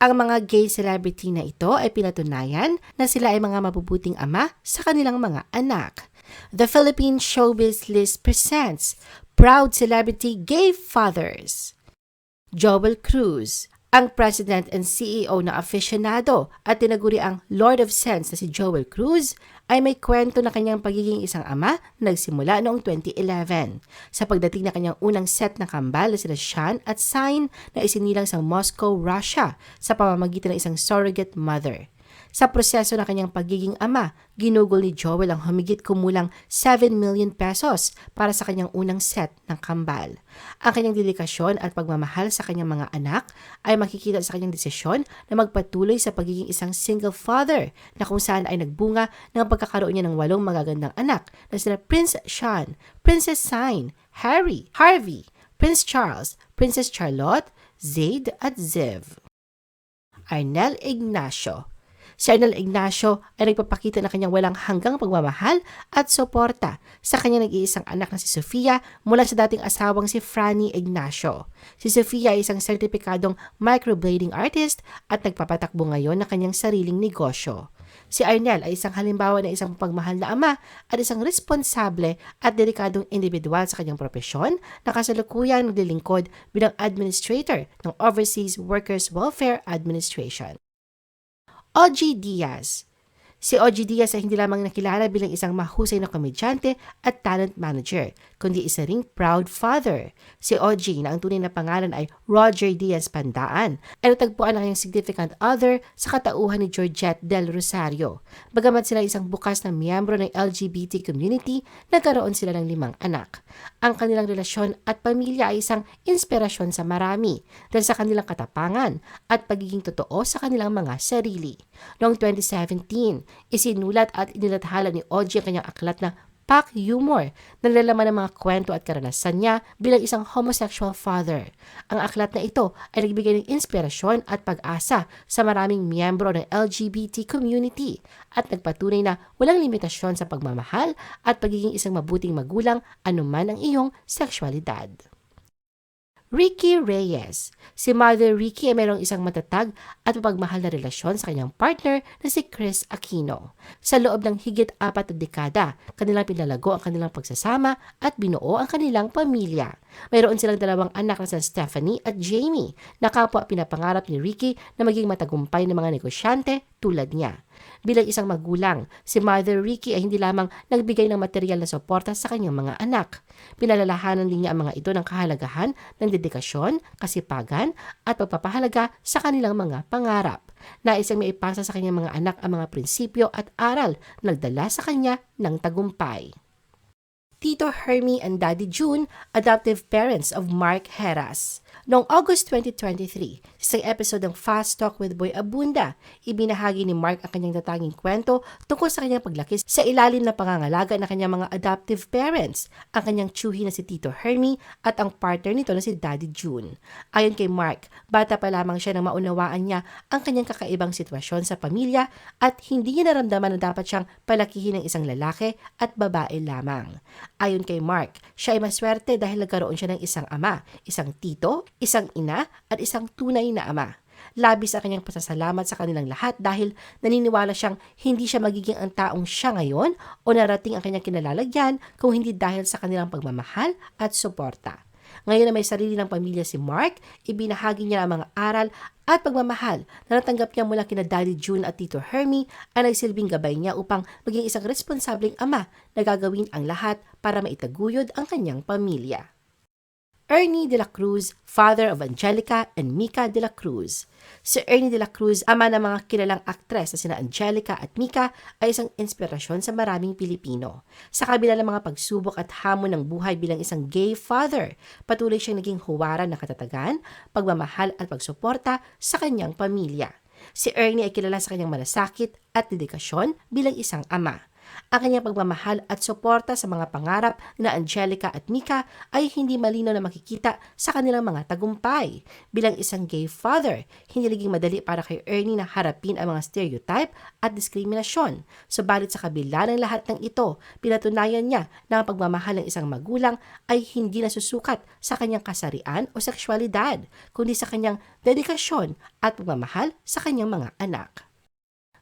Ang mga gay celebrity na ito ay pinatunayan na sila ay mga mabubuting ama sa kanilang mga anak. The Philippine Showbiz List presents Proud Celebrity Gay Fathers. Joel Cruz, ang President and CEO ng aficionado at tinaguri ang Lord of Sense na si Joel Cruz ay may kwento na kanyang pagiging isang ama na nagsimula noong 2011 sa pagdating na kanyang unang set ng kambal na sila Sean at Sign na isinilang sa Moscow, Russia sa pamamagitan ng isang surrogate mother. Sa proseso ng kanyang pagiging ama, ginugol ni Joel ang humigit kumulang 7 million pesos para sa kanyang unang set ng kambal. Ang kanyang dedikasyon at pagmamahal sa kanyang mga anak ay makikita sa kanyang desisyon na magpatuloy sa pagiging isang single father na kung saan ay nagbunga ng pagkakaroon niya ng walong magagandang anak na sila Prince Sean, Princess Sign, Harry, Harvey, Prince Charles, Princess Charlotte, Zaid at Ziv. Arnel Ignacio Si Arnel Ignacio ay nagpapakita ng kanyang walang hanggang pagmamahal at suporta sa kanyang nag-iisang anak na si Sofia mula sa dating asawang si Franny Ignacio. Si Sofia ay isang sertipikadong microblading artist at nagpapatakbo ngayon ng kanyang sariling negosyo. Si Arnel ay isang halimbawa ng isang pagmahal na ama at isang responsable at delikadong individual sa kanyang propesyon na kasalukuyang naglilingkod bilang administrator ng Overseas Workers Welfare Administration. OG Diaz. Si OG Diaz ay hindi lamang nakilala bilang isang mahusay na komedyante at talent manager, kundi isa ring proud father. Si OG na ang tunay na pangalan ay Roger Diaz Pandaan ay natagpuan ang kanyang significant other sa katauhan ni Georgette Del Rosario. Bagamat sila isang bukas na miyembro ng LGBT community, nagkaroon sila ng limang anak. Ang kanilang relasyon at pamilya ay isang inspirasyon sa marami dahil sa kanilang katapangan at pagiging totoo sa kanilang mga sarili. Noong 2017, isinulat at inilathala ni Oji ang kanyang aklat na Pack Humor na nalalaman ng mga kwento at karanasan niya bilang isang homosexual father. Ang aklat na ito ay nagbigay ng inspirasyon at pag-asa sa maraming miyembro ng LGBT community at nagpatunay na walang limitasyon sa pagmamahal at pagiging isang mabuting magulang anuman ang iyong sexualidad. Ricky Reyes. Si Mother Ricky ay mayroong isang matatag at mapagmahal na relasyon sa kanyang partner na si Chris Aquino. Sa loob ng higit apat na dekada, kanilang pinalago ang kanilang pagsasama at binuo ang kanilang pamilya. Mayroon silang dalawang anak na si Stephanie at Jamie na kapwa pinapangarap ni Ricky na maging matagumpay ng mga negosyante tulad niya. Bilang isang magulang, si Mother Ricky ay hindi lamang nagbigay ng material na suporta sa kanyang mga anak. Pinalalahanan din niya ang mga ito ng kahalagahan ng dedikasyon, kasipagan at pagpapahalaga sa kanilang mga pangarap. Nais niyang maipasa sa kanyang mga anak ang mga prinsipyo at aral na nagdala sa kanya ng tagumpay. Tito Hermie and Daddy June, adoptive parents of Mark Heras. Noong August 2023, sa episode ng Fast Talk with Boy Abunda, ibinahagi ni Mark ang kanyang natanging kwento tungkol sa kanyang paglaki sa ilalim na pangangalaga ng kanyang mga adoptive parents, ang kanyang tsuhi na si Tito Hermie at ang partner nito na si Daddy June. Ayon kay Mark, bata pa lamang siya nang maunawaan niya ang kanyang kakaibang sitwasyon sa pamilya at hindi niya naramdaman na dapat siyang palakihin ng isang lalaki at babae lamang. Ayon kay Mark, siya ay maswerte dahil nagkaroon siya ng isang ama, isang tito, isang ina, at isang tunay na ama. Labis ang kanyang pasasalamat sa kanilang lahat dahil naniniwala siyang hindi siya magiging ang taong siya ngayon o narating ang kanyang kinalalagyan kung hindi dahil sa kanilang pagmamahal at suporta. Ngayon na may sarili ng pamilya si Mark, ibinahagi niya ang mga aral at pagmamahal na natanggap niya mula kina Daddy June at Tito Hermie ang nagsilbing gabay niya upang maging isang responsableng ama na gagawin ang lahat para maitaguyod ang kanyang pamilya. Ernie de la Cruz, father of Angelica and Mika de la Cruz. Si Ernie de la Cruz, ama ng mga kilalang aktres na sina Angelica at Mika, ay isang inspirasyon sa maraming Pilipino. Sa kabila ng mga pagsubok at hamon ng buhay bilang isang gay father, patuloy siyang naging huwaran ng katatagan, pagmamahal at pagsuporta sa kanyang pamilya. Si Ernie ay kilala sa kanyang malasakit at dedikasyon bilang isang ama. Ang kanyang pagmamahal at suporta sa mga pangarap na Angelica at Mika ay hindi malinaw na makikita sa kanilang mga tagumpay. Bilang isang gay father, hindi naging madali para kay Ernie na harapin ang mga stereotype at diskriminasyon. Subalit sa kabila ng lahat ng ito, pinatunayan niya na ang pagmamahal ng isang magulang ay hindi nasusukat sa kanyang kasarian o sexualidad, kundi sa kanyang dedikasyon at pagmamahal sa kanyang mga anak.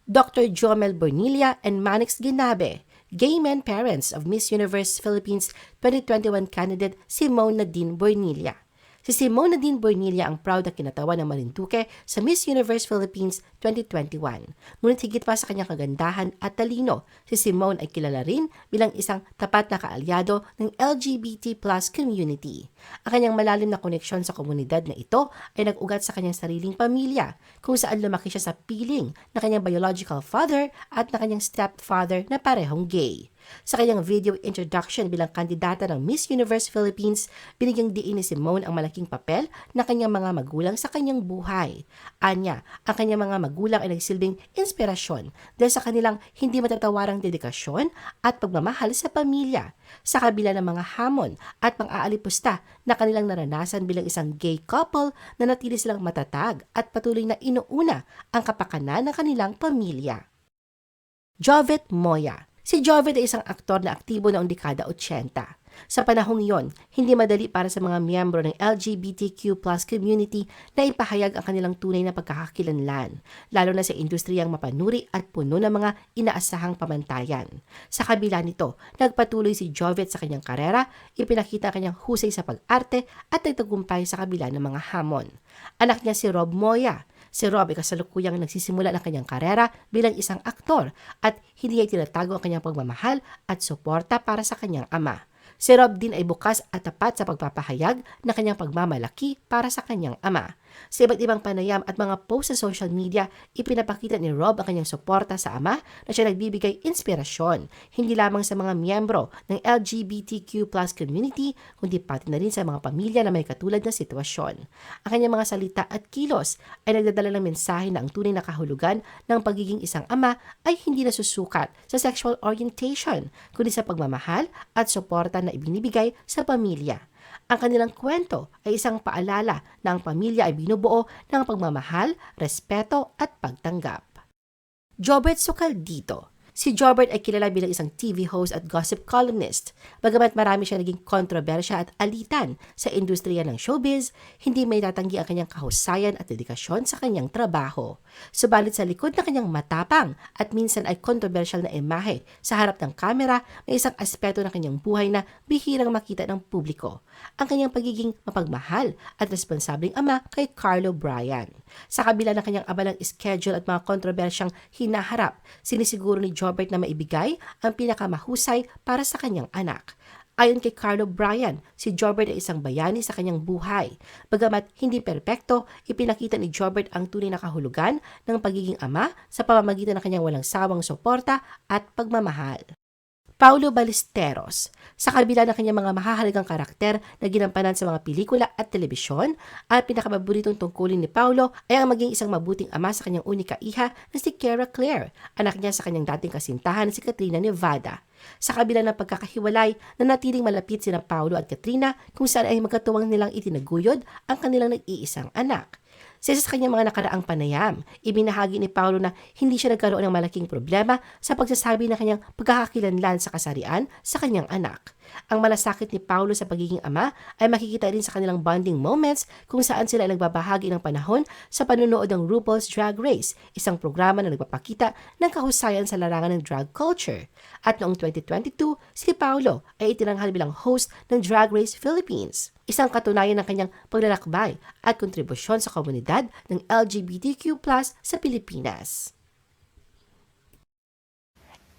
Dr. Jomel Bonilla and Manix Ginabe, gay men parents of Miss Universe Philippines 2021 candidate Simone Nadine Bonilla. Si Simone Nadine Bonilla ang proud na kinatawa ng Marinduque sa Miss Universe Philippines 2021. Ngunit higit pa sa kanyang kagandahan at talino, si Simone ay kilala rin bilang isang tapat na kaalyado ng LGBT plus community. Ang kanyang malalim na koneksyon sa komunidad na ito ay nag-ugat sa kanyang sariling pamilya, kung saan lumaki siya sa piling na kanyang biological father at na kanyang stepfather na parehong gay. Sa kanyang video introduction bilang kandidata ng Miss Universe Philippines, binigyang diin ni Simone ang malaking papel na kanyang mga magulang sa kanyang buhay. Anya, ang kanyang mga magulang ay nagsilbing inspirasyon dahil sa kanilang hindi matatawarang dedikasyon at pagmamahal sa pamilya. Sa kabila ng mga hamon at pang-aalipusta na kanilang naranasan bilang isang gay couple na natili silang matatag at patuloy na inuuna ang kapakanan ng kanilang pamilya. Jovet Moya Si Jovet ay isang aktor na aktibo noong dekada 80. Sa panahong iyon, hindi madali para sa mga miyembro ng LGBTQ plus community na ipahayag ang kanilang tunay na pagkakakilanlan, lalo na sa industriyang mapanuri at puno ng mga inaasahang pamantayan. Sa kabila nito, nagpatuloy si Jovet sa kanyang karera, ipinakita kanyang husay sa pag-arte at nagtagumpay sa kabila ng mga hamon. Anak niya si Rob Moya, Si Rob ay kasalukuyang nagsisimula ng kanyang karera bilang isang aktor at hindi ay tinatago ang kanyang pagmamahal at suporta para sa kanyang ama. Si Rob din ay bukas at tapat sa pagpapahayag ng kanyang pagmamalaki para sa kanyang ama. Sa iba't ibang panayam at mga post sa social media, ipinapakita ni Rob ang kanyang suporta sa ama na siya nagbibigay inspirasyon, hindi lamang sa mga miyembro ng LGBTQ plus community, kundi pati na rin sa mga pamilya na may katulad na sitwasyon. Ang kanyang mga salita at kilos ay nagdadala ng mensahe na ang tunay na kahulugan ng pagiging isang ama ay hindi nasusukat sa sexual orientation, kundi sa pagmamahal at suporta na ibinibigay sa pamilya. Ang kanilang kwento ay isang paalala na ang pamilya ay binubuo ng pagmamahal, respeto at pagtanggap. Jobert Sukaldito Si Jobert ay kilala bilang isang TV host at gossip columnist. Bagamat marami siya naging kontrobersya at alitan sa industriya ng showbiz, hindi may tatanggi ang kanyang kahusayan at dedikasyon sa kanyang trabaho. Subalit sa likod ng kanyang matapang at minsan ay kontrobersyal na imahe sa harap ng kamera, may isang aspeto ng kanyang buhay na bihirang makita ng publiko. Ang kanyang pagiging mapagmahal at responsabling ama kay Carlo Bryan. Sa kabila ng kanyang abalang schedule at mga kontrobersyang hinaharap, sinisiguro ni Jobert na maibigay ang pinakamahusay para sa kanyang anak. Ayon kay Carlo Bryan, si Jobert ay isang bayani sa kanyang buhay. Bagamat hindi perpekto, ipinakita ni Jobert ang tunay na kahulugan ng pagiging ama sa pamamagitan ng kanyang walang sawang suporta at pagmamahal. Paulo Ballesteros. Sa kabila ng kanyang mga mahahalagang karakter na ginampanan sa mga pelikula at telebisyon, ang pinakababoritong tungkulin ni Paulo ay ang maging isang mabuting ama sa kanyang unika iha na si Kara Claire, anak niya sa kanyang dating kasintahan si Katrina Nevada. Sa kabila ng pagkakahiwalay, nanatiling malapit sina Paulo at Katrina kung saan ay magkatuwang nilang itinaguyod ang kanilang nag-iisang anak. Sa isa sa kanyang mga nakaraang panayam, ibinahagi ni Paulo na hindi siya nagkaroon ng malaking problema sa pagsasabi ng kanyang pagkakakilanlan sa kasarian sa kanyang anak. Ang malasakit ni Paulo sa pagiging ama ay makikita rin sa kanilang bonding moments kung saan sila ay nagbabahagi ng panahon sa panunood ng RuPaul's Drag Race, isang programa na nagpapakita ng kahusayan sa larangan ng drag culture. At noong 2022, si Paulo ay itinanghal bilang host ng Drag Race Philippines isang katunayan ng kanyang paglalakbay at kontribusyon sa komunidad ng LGBTQ+ sa Pilipinas.